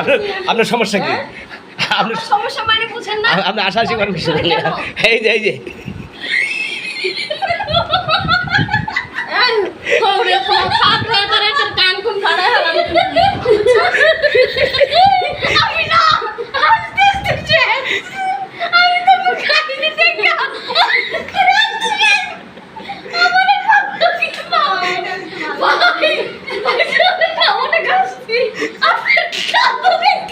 আপনার আপনার সমস্যা কি? আপনার সমস্যা মানে বুঝেন না? আপনি আশা আশি করেন কিছু এই যে এই যে এই, ওরে বাবা, ফাটবে এবার একটা কান কুন ফাড়ায় হলাম। আমি না, হাসতে হাসতে আমি তো মুখ খাইনি দেখা। আমারে কাঁদতে দিতে না। ভাই, ভাই, না, অনেক হাসছি। আপনার কাঁদতে দেখা। এই এসে তবে আমার আসে। এভাবে কাইন্ড না আমি। না এই এসে কি হলো আপনার কাঁদা দেখা। আমি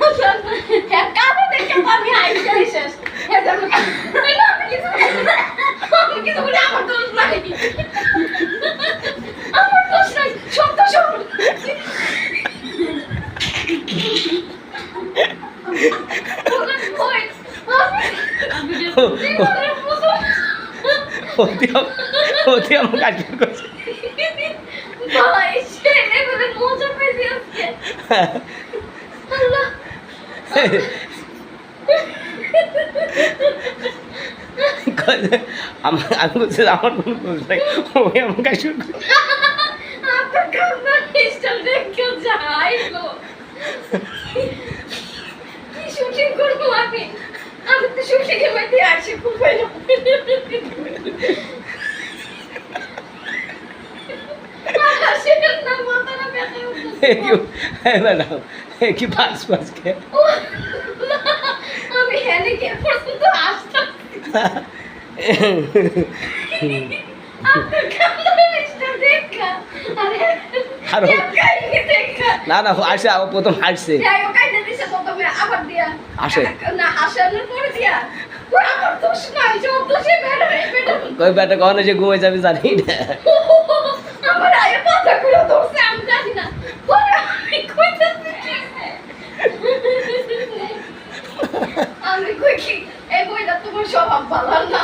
হাসা। হ্যাঁ, আমি হাসি। হ্যাঁ, যেমন- না। আমি আমার কাজ করছে ভাই, সে এগুলো মজা পেয়েছি আজকে। আল্লাহ কয় যে, আমার আমি বলছি আমার কোনো দোষ নাই ওই আমার কাজ শুরু করে। আপনার কান্না স্টাইল দেখে যাইলো কি শুটিং করব আমি আমি তো শুটিং মধ্যে আসি খুব ভালো হাসির না মাথাটা ব্যথা এ কি এ ম্যাডাম কি পাঁচ পাঁচ কে আমি পর্যন্ত আসতাম। না না আসে ও প্রথম হাসছে আবার। আসে। কই বেটা কখনো যে ঘুমাই যাবে জানি না আমার আয়ে মাথা ঘুরে ধরছে, আমি জানি না। পরে আমি কইতাছি কি? আমি কই কি, এই বইটা তোমার স্বভাব ভালো না।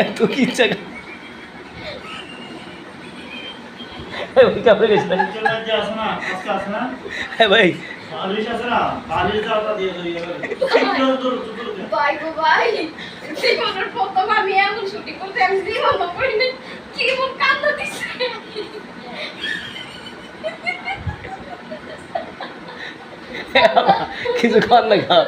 এত কি ইচ্ছা ভাই কাপড়ে গেছে না যে আছে না আজকে আছে না। এ ভাই বালিশ আছে না বালিশটা ওটা দিয়ে দিই দূর দূর দূর ভাই গো ভাই, জীবনের প্রথম আমি এমন শুটিং করতে আমি জীবনও করিনি। কি এমন কান্না দিছে। কিছু কর না খাও।